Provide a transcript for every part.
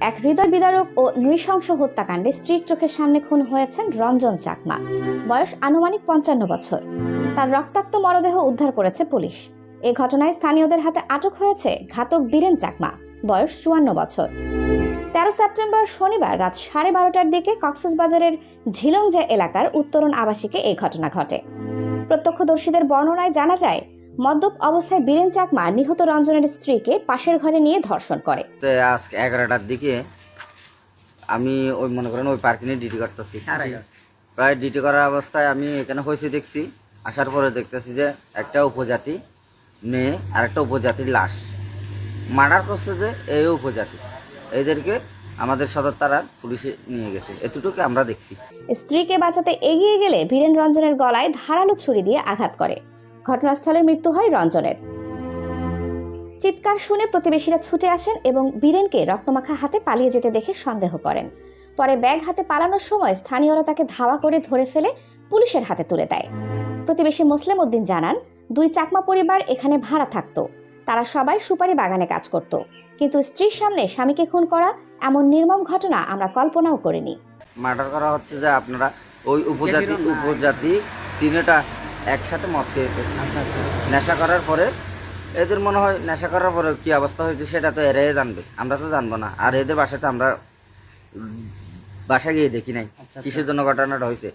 এক হৃদয় বিদারক ও নৃশংস হত্যাকাণ্ডে স্ত্রীর চোখের সামনে খুন হয়েছেন রঞ্জন চাকমা। বয়স আনুমানিক পঞ্চান্ন বছর। তার রক্তাক্ত মরদেহ উদ্ধার করেছে পুলিশ। এ ঘটনায় স্থানীয়দের হাতে আটক হয়েছে ঘাতক বীরেন চাকমা। বয়স চুয়ান্ন বছর। তেরো সেপ্টেম্বর শনিবার রাত সাড়ে বারোটার দিকে কক্সবাজারের ঝিলংজা এলাকার উত্তরণ আবাসিকে এই ঘটনা ঘটে। প্রত্যক্ষদর্শীদের বর্ণনায় জানা যায় মদ্যপ অবস্থায় বীরেন চাকমা নিহত রঞ্জনের স্ত্রীকে পাশের ঘরে নিয়ে ধর্ষণ করে। আজকে এগারোটার দিকে আমি ওই মনে করেন ওই পার্কিংয়ে ডিউটি করতেছি। প্রায় ডিউটি করার অবস্থায় আমি এখানে হয়েছে দেখছি আসার পরে দেখতেছি যে একটা উপজাতি মেয়ে আর একটা উপজাতির লাশ। মার্ডার করছে যে এই উপজাতি। এদেরকে আমাদের সদর তারা পুলিশে নিয়ে গেছে। এতটুকু আমরা দেখছি। স্ত্রীকে বাঁচাতে এগিয়ে গেলে বীরেন রঞ্জনের গলায় ধারালো ছুরি দিয়ে আঘাত করে। ঘটনাস্থলে মৃত্যু হয় রঞ্জনের। চিৎকার শুনে প্রতিবেশীরা ছুটে আসেন এবং বীরেনকে রক্তমাখা হাতে পালিয়ে যেতে দেখে সন্দেহ করেন। পরে ব্যাগ হাতে পালানোর সময় স্থানীয়রা তাকে ধাওয়া করে ধরে ফেলে পুলিশের হাতে তুলে দেয়। প্রতিবেশী মুসলিম উদ্দিন জানান, দুই চাকমা পরিবার এখানে ভাড়া থাকতো। তারা সবাই সুপারি বাগানে কাজ করত। কিন্তু স্ত্রীর সামনে স্বামীকে খুন করা এমন নির্মম ঘটনা আমরা কল্পনাও করিনি। মার্ডার করা হচ্ছে যে আপনারা ওই উপজাতি উপজাতি তিনটা একসাথে মদ খেয়েছে। নেশা করার পরে এদের মনে হয় নেশা করার পরে কি অবস্থা হয়েছে সেটা তো এরাই জানবে। আমরা তো জানব না। আর এদের বাসাতে আমরা বাসা গিয়ে দেখি নাই কিসের জন্য ঘটনাটা হয়েছে।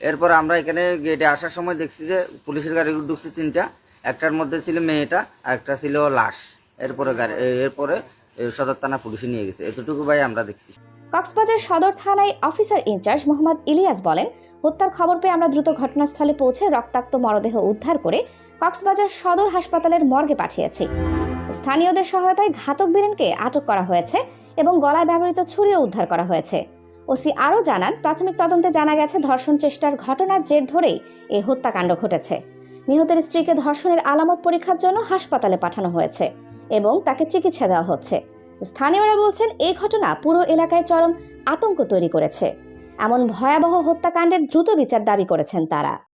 এরপর আমরা এখানে গেটে আসার সময় দেখছি যে পুলিশের গাড়ি ঢুকছে তিনটা। একটার মধ্যে ছিল মেয়েটা আর একটা ছিল লাশ। এরপরে গাড়ি এরপরে সদর থানা পুলিশে নিয়ে গেছে। এতটুকু ভাই আমরা দেখছি। কক্সবাজার সদর থানায় অফিসার ইনচার্জ মোহাম্মদ ইলিয়াস বলেন হত্যার খবর পেয়ে আমরা দ্রুত ঘটনাস্থলে পৌঁছে রক্তাক্ত মরদেহ উদ্ধার করে কক্সবাজার সদর হাসপাতালের মর্গে পাঠিয়েছি। স্থানীয়দের সহায়তায় ঘাতক বীরেনকে আটক করা হয়েছে এবং গলায় ব্যবহৃত ছুরিও উদ্ধার করা হয়েছে। ওসি আরও জানান, প্রাথমিক তদন্তে জানা গেছে ধর্ষণ চেষ্টার ঘটনার জের ধরেই এই হত্যাকাণ্ড ঘটেছে। নিহতের স্ত্রীকে ধর্ষণের আলামত পরীক্ষার জন্য হাসপাতালে পাঠানো হয়েছে এবং তাকে চিকিৎসা দেওয়া হচ্ছে। স্থানীয়রা বলছেন, এই ঘটনা পুরো এলাকায় চরম আতঙ্ক তৈরি করেছে। এমন ভয়াবহ হত্যাকাণ্ডের দ্রুত বিচার দাবি করেছেন তারা।